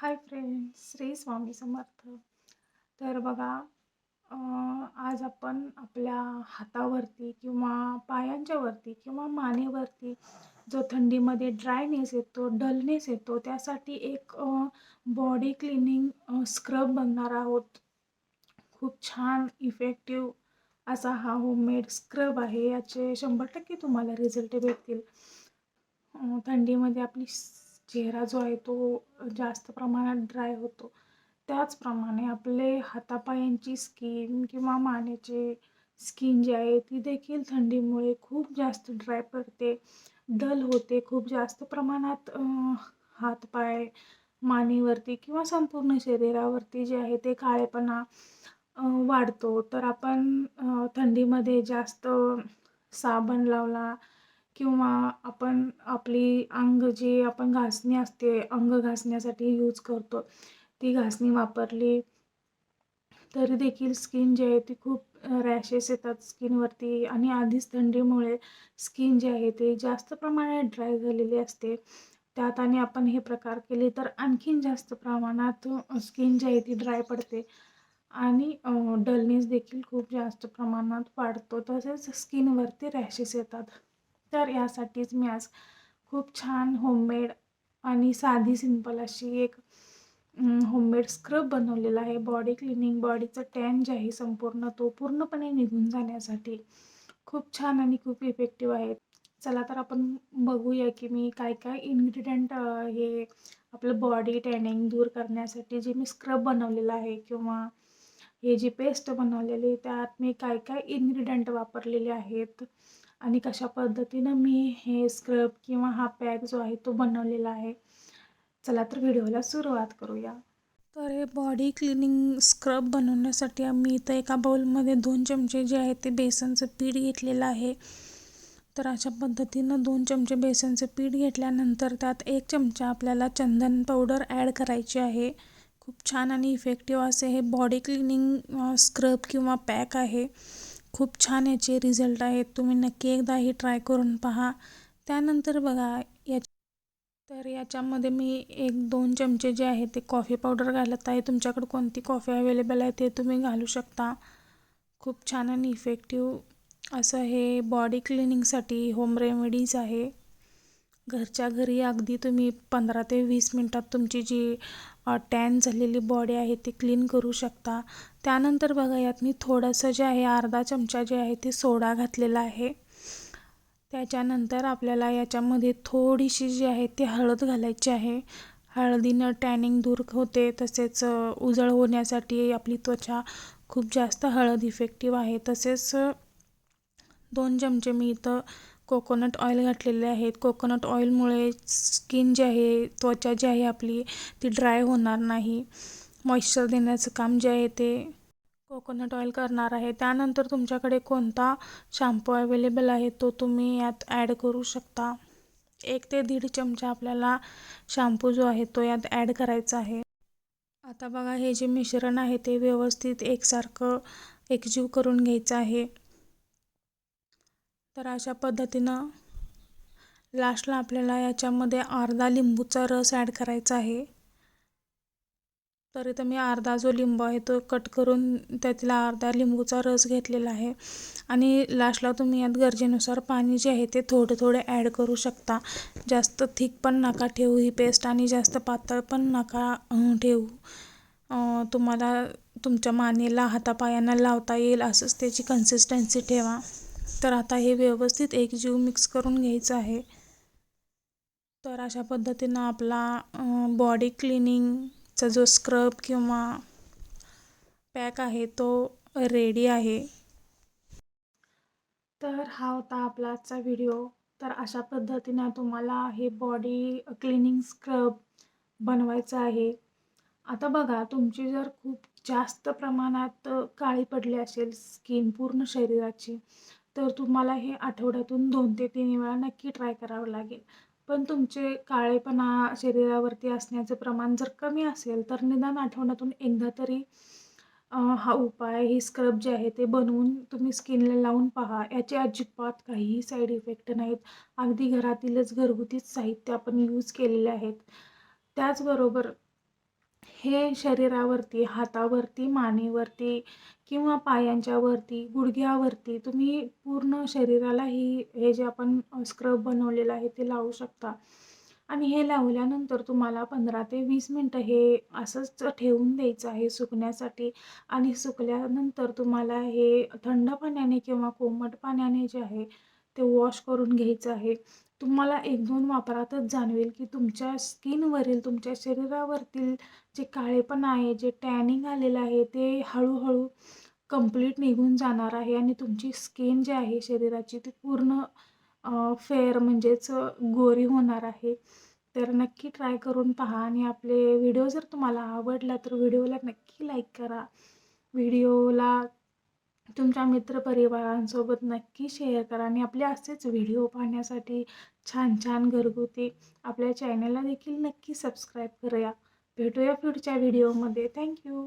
Hi friend Shri Swami Samarth. तर बघा आज आपण आपल्या हातावरती किंवा पायांच्या वरती किंवा मानेवरती जो थंडीमध्ये ड्रायनेस येतो डलनेस येतो त्यासाठी एक बॉडी क्लिनिंग स्क्रब बनणार आहोत. खूप छान इफेक्टिव्ह असा हा होममेड स्क्रब आहे. याचे शंभर टक्के तुम्हाला रिझल्ट भेटतील. थंडीमध्ये आपली चेहरा जो आहे तो जास्त प्रमाणात ड्राय होतो. त्याचप्रमाणे आपले हातापायांची स्किन किंवा मानेचे स्किन जी आहे ती देखील थंडीमुळे खूप जास्त ड्राय पडते. डल होते खूप जास्त प्रमाणात हातपाय मानेवरती किंवा संपूर्ण शरीरावरती जे आहे ते काळेपणा वाढतो. तर आपण थंडीमध्ये जास्त साबण लावला किंवा आपण आपली अंग जी आपण घासणी असते अंग घासण्यासाठी यूज करतो ती घासणी वापरली तरी देखील स्किन जी आहे ती खूप रॅशेस येतात स्किनवरती आणि आधीच थंडीमुळे स्किन जी आहे ती जास्त प्रमाणात ड्राय झालेली असते. त्यात आणि आपण हे प्रकार केले तर आणखीन जास्त प्रमाणात स्किन जी आहे ती ड्राय पडते आणि डलनेस देखील खूप जास्त प्रमाणात वाढतो. तसेच स्किनवरती रॅशेस येतात. तर यासाठीच मी आज खूप छान होममेड आणि साधी सिंपल अशी एक होममेड स्क्रब बनवलेला आहे. बॉडी क्लिनिंग बॉडीचं टॅन जे आहे संपूर्ण तो पूर्णपणे निघून जाण्यासाठी खूप छान आणि खूप इफेक्टिव्ह आहे. चला तर आपण बघूया की मी काय काय इन्ग्रेडियंट हे आपलं बॉडी टॅनिंग दूर करण्यासाठी जे मी स्क्रब बनवलेलं आहे किंवा हे जी पेस्ट बनवलेली त्यात मी काय काय इन्ग्रेडियंट वापरलेले आहेत? आणि कशा पद्धतीनं मी हे स्क्रब किंवा हा पॅक जो आहे तो बनवलेला आहे चला तर व्हिडिओला सुरुवात करूया. तर हे बॉडी क्लिनिंग स्क्रब बनवण्यासाठी आम्ही इथं एका बाउलमध्ये दोन चमचे जे आहे ते बेसनचं पीठ घेतलेलं आहे. तर अशा पद्धतीनं दोन चमचे बेसनचं पीठ घेतल्यानंतर त्यात एक चमचा आपल्याला चंदन पावडर ॲड करायची आहे. खूप छान आणि इफेक्टिव्ह असे हे बॉडी क्लिनिंग स्क्रब किंवा पॅक आहे. खूप छान याचे रिझल्ट आहेत. तुम्ही नक्की एकदा हे ट्राय करून पहा. त्यानंतर बघा या तर याच्यामध्ये मी एक दोन चमचे जे आहे ते कॉफी पावडर घालत आहे. तुमच्याकडे कोणती कॉफी अवेलेबल आहे ते तुम्ही घालू शकता. खूप छान आणि इफेक्टिव्ह असं हे बॉडी क्लिनिंगसाठी होम रेमेडीज आहे. घरच्या घरी अगदी तुम्ही पंधरा ते वीस मिनटात तुमची जी टॅन झालेली बॉडी आहे ती क्लीन करू शकता. त्यानंतर बघा यात मी थोडंसं जे आहे अर्धा चमचा जे आहे ते सोडा घातलेला आहे. त्याच्यानंतर आपल्याला याच्यामध्ये थोडीशी जी आहे ती हळद घालायची आहे. हळदीनं टॅनिंग दूर होते तसेच उजळ होण्यासाठी आपली त्वचा खूप जास्त हळद इफेक्टिव्ह आहे. तसेच दोन चमचे मी इथं कोकोनट ऑइल घातलेले आहेत. कोकोनट ऑइलमुळे स्किन जी आहे त्वचा जी आहे आपली ती ड्राय होणार नाही. मॉइश्चर देण्याचं काम जे आहे ते कोकोनट ऑइल करणार आहे. त्यानंतर तुमच्याकडे कोणता शॅम्पू अवेलेबल आहे तो तुम्ही यात ॲड करू शकता. एक ते दीड चमचा आपल्याला शॅम्पू जो आहे तो यात ॲड करायचा आहे. आता बघा हे जे मिश्रण आहे ते व्यवस्थित एकसारखं एकजीव करून घ्यायचं आहे. तर अशा पद्धतीनं लास्टला आपल्याला याच्यामध्ये अर्धा लिंबूचा रस ॲड करायचा आहे. तर इथं मी अर्धा जो लिंबू आहे तो कट करून त्यातला अर्धा लिंबूचा रस घेतलेला आहे. आणि लास्टला तुम्ही यात गरजेनुसार पाणी जे आहे ते थोडं थोडं ॲड करू शकता. जास्त थिक पण नका ठेवू ही पेस्ट आणि जास्त पातळ पण नका ठेवू. तुम्हाला तुमच्या मानेला हातापायांना लावता येईल असंच त्याची कन्सिस्टन्सी ठेवा. तर आता हे व्यवस्थित एक जीव मिक्स करून घ्यायचं आहे. तर अशा पद्धतीनं आपला बॉडी क्लिनिंगचा जो स्क्रब किंवा पॅक आहे तो रेडी आहे. तर हा होता आपला आजचा व्हिडिओ तर अशा पद्धतीनं तुम्हाला हे बॉडी क्लिनिंग स्क्रब बनवायचं आहे. आता बघा तुमची जर खूप जास्त प्रमाणात काळी पडली असेल स्किन पूर्ण शरीराची तर तुम्हाला हे आठवड्यातून दोन ते तीन वेळा नक्की ट्राय करावं लागेल. पण तुमचे काळेपणा शरीरावरती असण्याचं प्रमाण जर कमी असेल तर निदान आठवड्यातून एकदा तरी हा उपाय ही स्क्रब जे आहे ते बनवून तुम्ही स्किनला लावून पहा. याचे अजिबात काहीही साईड इफेक्ट नाहीत. अगदी घरातीलच घरगुतीच साहित्य आपण यूज केलेले आहेत. त्याचबरोबर हे शरीरावरती हातावरती मानेवरती किंवा पायांच्यावरती गुडघ्यावरती तुम्ही पूर्ण शरीराला ही हे जे आपण स्क्रब बनवलेलं आहे ते लावू शकता. आणि हे लावल्यानंतर तुम्हाला पंधरा ते वीस मिनटं हे असंच ठेवून द्यायचं आहे सुकण्यासाठी. आणि सुकल्यानंतर तुम्हाला हे थंड पाण्याने किंवा कोमट पाण्याने जे आहे ते वॉश करून घ्यायचं आहे. तुम्हाला एक दोन वापरातच जाणवेल की तुमच्या स्किनवरील तुमच्या शरीरावरतील जे काळेपणा आहे जे टॅनिंग आलेलं आहे ते हळूहळू कंप्लीट निघून जाणार आहे आणि तुमची स्किन जी आहे शरीराची ती पूर्ण फेअर म्हणजेच गोरी होणार आहे. तर नक्की ट्राय करून पहा आणि आपले व्हिडिओ जर तुम्हाला आवडला तर व्हिडिओला नक्की लाईक करा. व्हिडिओला तुमच्या मित्रपरिवारांसोबत नक्की शेअर करा आणि आपले असेच व्हिडिओ पाहण्यासाठी छान छान घरगुती आपल्या चॅनलला देखील नक्की सबस्क्राईब करूया. भेटूया पुढच्या व्हिडिओमध्ये थँक्यू